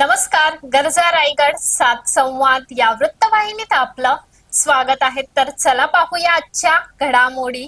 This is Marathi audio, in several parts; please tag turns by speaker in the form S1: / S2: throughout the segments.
S1: नमस्कार गरजा रायगड सात संवाद या वृत्तवाहिनीत आपलं स्वागत आहे. तर चला पाहूया आजच्या घडामोडी.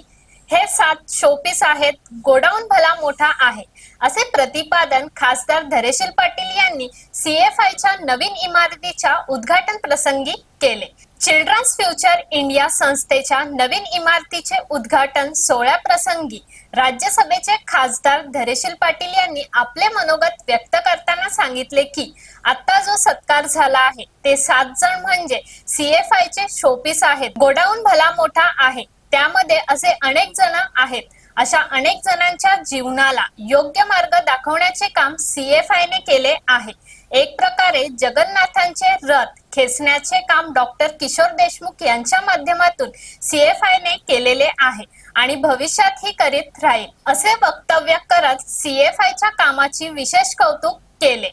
S1: हे सात शोपीस आहेत गोडाऊन भला मोठा आहे. असे प्रतिपादन खासदार धरेशील पाटील यांनी सीएफआयच्या नवीन इमारतीच्या उद्घाटन प्रसंगी केले. चिल्ड्रन्स फ्युचर इंडिया संस्थेच्या नवीन इमारतीचे उद्घाटन सोहळ्याप्रसंगी राज्यसभेचे खासदार धरेशील पाटील यांनी आपले मनोगत व्यक्त करताना सांगितले की आता जो सत्कार झाला आहे ते सात जण म्हणजे सीएफआयचे शोपीस आहेत. गोडाऊन भला मोठा आहे. त्यामध्ये असे अनेक जण आहेत. अशा अनेक जणांच्या जीवनाला योग्य मार्ग दाखवण्याचे काम सीएफआय ने केले आहे. एक प्रकारे जगन्नाथांचे रथ खेचण्याचे काम डॉक्टर किशोर देशमुख यांच्या माध्यमातून सीएफआय ने केलेले आहे आणि भविष्यातही करीत राहील असे वक्तव्य करत सीएफआयच्या कामाची विशेष कौतुक केले.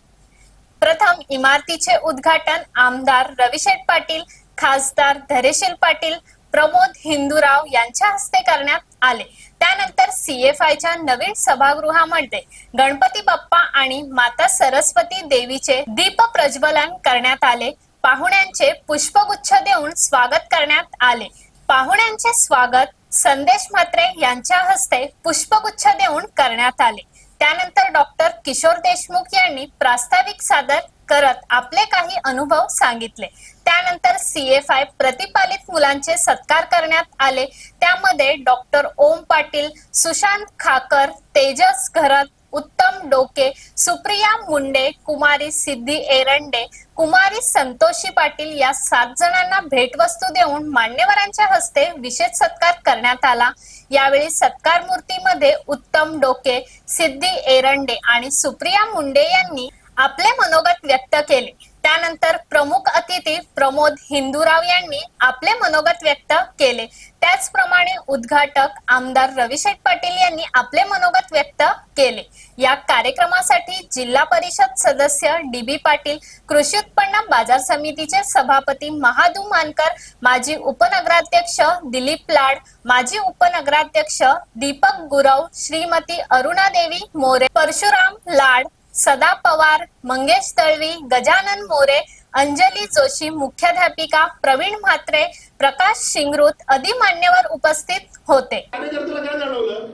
S1: प्रथम इमारतीचे उद्घाटन आमदार रविशेठ पाटील खासदार धरेशील पाटील प्रमोद हिंदूराव यांच्या हस्ते करण्यात आले. त्यानंतर सीएफआयच्या नवीन सभागृहामध्ये गणपती बाप्पा आणि माता सरस्वती देवीचे दीप प्रज्वलन करण्यात आले. पाहुण्यांचे पुष्पगुच्छ देऊन स्वागत करण्यात आले. पाहुण्यांचे स्वागत संदेश म्हात्रे यांच्या हस्ते पुष्पगुच्छ देऊन करण्यात आले. त्यानंतर डॉक्टर किशोर देशमुख यांनी प्रास्ताविक सादर करत आपले काही अनुभव सांगितले. त्यानंतर सीएफआय प्रतिपालित मुलांचे सत्कार करण्यात आले. त्यामध्ये डॉक्टर ओम पाटील सुशांत खाकर तेजस घरत उत्तम डोके सुप्रिया मुंडे कुमारी सिद्धी एरंडे कुमारी संतोषी पाटील या सात जणांना भेटवस्तू देऊन मान्यवरांच्या हस्ते विशेष सत्कार करण्यात आला. यावेळी सत्कार मूर्तीमध्ये उत्तम डोके सिद्धी एरंडे आणि सुप्रिया मुंडे यांनी आपले मनोगत व्यक्त केले. त्यानंतर प्रमुख अतिथी प्रमोद हिंदूराव यांनी आपले मनोगत व्यक्त केले. त्याचप्रमाणे उद्घाटक आमदार रविशेठ पाटील यांनी आपले मनोगत व्यक्त केले. या कार्यक्रमासाठी जिल्हा परिषद सदस्य डी बी पाटील कृषी उत्पन्न बाजार समितीचे सभापती महादू मानकर माजी उपनगराध्यक्ष दिलीप लाड माजी उपनगराध्यक्ष दीपक गुरव श्रीमती अरुणादेवी मोरे परशुराम लाड सदा पवार मंगेश तळवी गजानन मोरे अंजली जोशी मुख्याध्यापिका प्रवीण म्हात्रे प्रकाश शिंगरूत आदी मान्यवर उपस्थित होते.
S2: काय जाणवलं?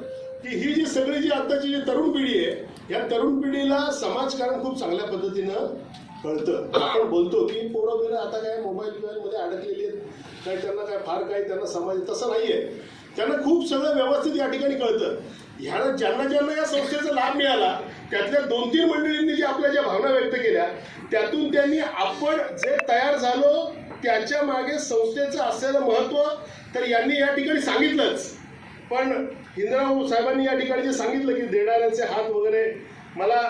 S2: की ही जी सगळी जी आताची जी तरुण पिढी आहे या तरुण पिढीला समाजकारण खूप चांगल्या पद्धतीनं कळतं. आपण बोलतो की पोरं बिरं आता काय मोबाईल बिबाईल मध्ये अडकलेली आहेत. काय त्यांना काय फार काही त्यांना समाज तसं नाहीये. त्यांना खूप सगळं व्यवस्थित या ठिकाणी कळतं. ह्याला ज्यांना ज्यांना या संस्थेचा लाभ मिळाला त्यातल्या दोन तीन मंडळींनी ज्या आपल्या ज्या भावना व्यक्त केल्या त्यातून त्यांनी आपण जे तयार झालो त्याच्यामागे संस्थेचं असलेलं महत्त्व तर यांनी या ठिकाणी सांगितलंच. पण इंद्राभाऊ साहेबांनी या ठिकाणी जे सांगितलं की देणाऱ्यांचे हात वगैरे मला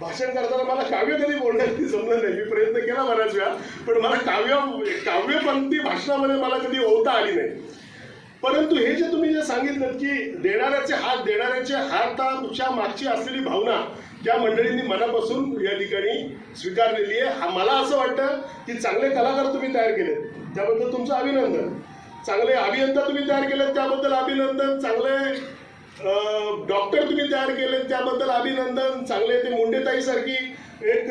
S2: भाषण करताना मला काव्य कधी बोलण्याची जमलं नाही. मी प्रयत्न केला बऱ्याच वेळा पण मला काव्य काव्यपंक्ती भाषणामध्ये मला कधी ओवता आली नाही. परंतु हे जे तुम्ही जे सांगितलं की देणाऱ्याचे हात देणाऱ्याचे हाताच्या मागची असलेली भावना त्या मंडळींनी मनापासून या ठिकाणी स्वीकारलेली आहे हा मला असं वाटतं की चांगले कलाकार तुम्ही तयार केले त्याबद्दल तुमचं अभिनंदन. चांगले अभियंता तुम्ही तयार केलेत त्याबद्दल अभिनंदन. चांगले डॉक्टर तुम्ही तयार केले त्याबद्दल अभिनंदन. चांगले ते मुंडेताई सारखी एक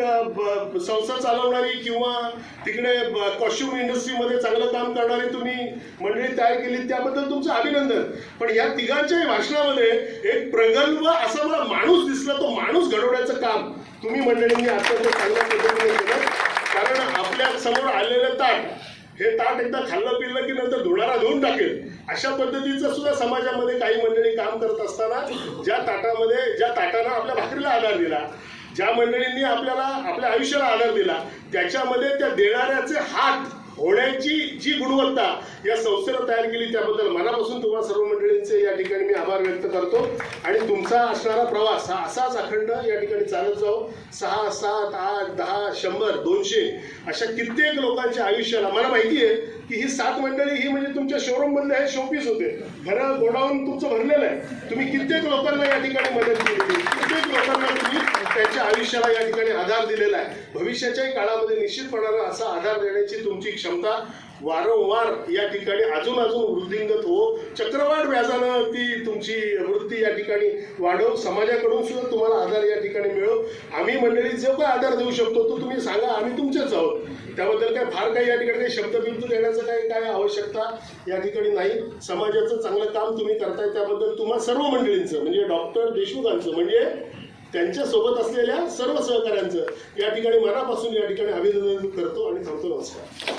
S2: संस्था चालवणारी किंवा तिकडे कॉस्ट्युम इंडस्ट्रीमध्ये चांगलं काम करणारी तुम्ही मंडळी तयार केली त्याबद्दल तुमचं अभिनंदन. पण या तिघांच्याही भाषणामध्ये एक प्रगल्भ असा मला माणूस दिसला तो माणूस घडवण्याचं काम तुम्ही मंडळींनी अत्यंत चांगल्या पद्धतीने केलं कारण आपल्यासमोर आलेलं ताट हे ताट एकदा खाल्लं पिल्लं की नंतर धुणारा धुवून टाकेल. अशा पद्धतीचं सुद्धा समाजामध्ये काही मंडळी काम करत असताना ज्या ताटामध्ये ज्या ताटानं आपल्या भाकरीला आधार दिला ज्या मंडळींनी आपल्याला आपल्या आयुष्याला आधार दिला त्याच्यामध्ये त्या देणाऱ्याचे हात होण्याची जी गुणवत्ता या संस्थेनं तयार केली त्याबद्दल मनापासून तुम्हा सर्व मंडळींचे या ठिकाणी मी आभार व्यक्त करतो. आणि तुमचा असणारा प्रवास हा असाच अखंड या ठिकाणी चालत जाऊ सहा सात आठ दहा शंभर दोनशे अशा कित्येक लोकांच्या आयुष्याला. मला माहिती आहे की ही सात मंडळी ही म्हणजे तुमच्या शोरूम मधले हे शोपीस होते. घरं गोडाऊन तुमचं भरलेलं आहे. तुम्ही कित्येक लोकांना या ठिकाणी मदत केली. कित्येक लोकांना तुम्ही त्यांच्या आयुष्याला या ठिकाणी आधार दिलेला आहे. भविष्याच्याही काळामध्ये निश्चितपणानं असा आधार देण्याची तुमची क्षमता वारंवार या ठिकाणी अजून अजून वृद्धिंगत हो. चक्रवाढ व्याजानं ती तुमची वृत्ती या ठिकाणी वाढव. समाजाकडून सुद्धा तुम्हाला आधार या ठिकाणी मिळव आम्ही मंडळी जो काय आधार देऊ शकतो तो तुम्ही सांगा. आम्ही तुमचेच आहोत. त्याबद्दल काय फार काही या ठिकाणी काही शब्द बिंदू देण्याचं काही काय आवश्यकता या ठिकाणी नाही. समाजाचं चांगलं काम तुम्ही करताय त्याबद्दल तुम्हा सर्व मंडळींचं म्हणजे डॉक्टर देशमुखांचं म्हणजे त्यांच्यासोबत असलेल्या सर्व सहकाऱ्यांचं या ठिकाणी मनापासून या ठिकाणी अभिनंदन करतो आणि थांबतो. नमस्कार.